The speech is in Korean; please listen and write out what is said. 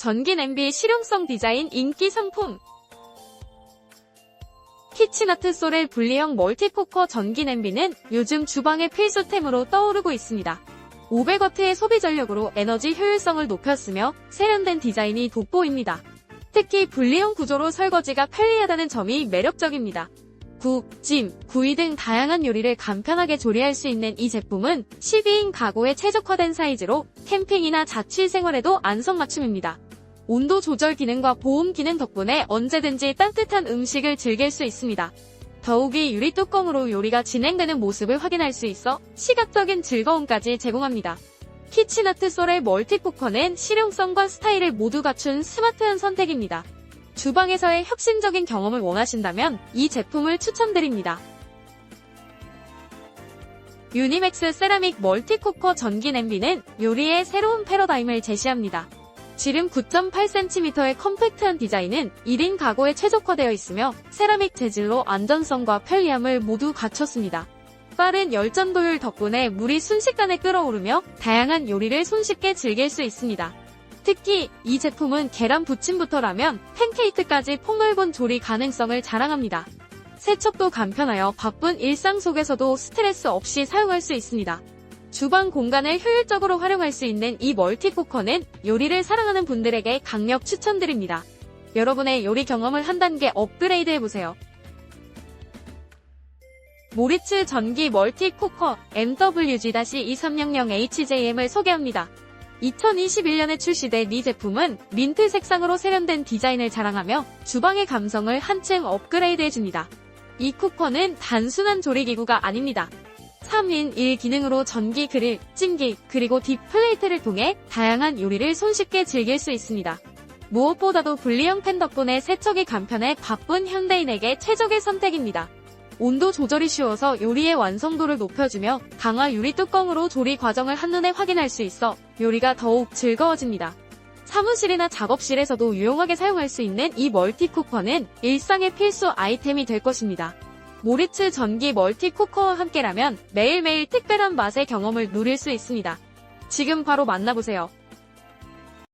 전기 냄비 실용성 디자인 인기 상품. 키치나트 소렐 분리형 멀티포커 전기 냄비는 요즘 주방의 필수템으로 떠오르고 있습니다. 500W의 소비 전력으로 에너지 효율성을 높였으며 세련된 디자인이 돋보입니다. 특히 분리형 구조로 설거지가 편리하다는 점이 매력적입니다. 국, 찜, 구이 등 다양한 요리를 간편하게 조리할 수 있는 이 제품은 12인 가구에 최적화된 사이즈로 캠핑이나 자취 생활에도 안성맞춤입니다. 온도 조절 기능과 보온 기능 덕분에 언제든지 따뜻한 음식을 즐길 수 있습니다. 더욱이 유리 뚜껑으로 요리가 진행되는 모습을 확인할 수 있어 시각적인 즐거움까지 제공합니다. 키치나트 솔의 멀티포커는 실용성과 스타일을 모두 갖춘 스마트한 선택입니다. 주방에서의 혁신적인 경험을 원하신다면 이 제품을 추천드립니다. 유니맥스 세라믹 멀티쿠커 전기 냄비는 요리의 새로운 패러다임을 제시합니다. 지름 9.8cm의 컴팩트한 디자인은 1인 가구에 최적화되어 있으며 세라믹 재질로 안전성과 편리함을 모두 갖췄습니다. 빠른 열전 도율 덕분에 물이 순식간에 끓어오르며 다양한 요리를 손쉽게 즐길 수 있습니다. 특히 이 제품은 계란 부침부터 라면, 팬케이크까지 폭넓은 조리 가능성을 자랑합니다. 세척도 간편하여 바쁜 일상 속에서도 스트레스 없이 사용할 수 있습니다. 주방 공간을 효율적으로 활용할 수 있는 이 멀티포커는 요리를 사랑하는 분들에게 강력 추천드립니다. 여러분의 요리 경험을 한 단계 업그레이드 해보세요. 모리츠 전기 멀티 쿠커 MWG-2300HJM을 소개합니다. 2021년에 출시된 이 제품은 민트 색상으로 세련된 디자인을 자랑하며 주방의 감성을 한층 업그레이드 해줍니다. 이 쿠커는 단순한 조리기구가 아닙니다. 3인 1 기능으로 전기 그릴, 찜기, 그리고 딥플레이트를 통해 다양한 요리를 손쉽게 즐길 수 있습니다. 무엇보다도 분리형 팬 덕분에 세척이 간편해 바쁜 현대인에게 최적의 선택입니다. 온도 조절이 쉬워서 요리의 완성도를 높여주며 강화 유리 뚜껑으로 조리 과정을 한눈에 확인할 수 있어 요리가 더욱 즐거워집니다. 사무실이나 작업실에서도 유용하게 사용할 수 있는 이 멀티쿠커는 일상의 필수 아이템이 될 것입니다. 모리츠 전기 멀티 쿠커와 함께라면 매일매일 특별한 맛의 경험을 누릴 수 있습니다. 지금 바로 만나보세요.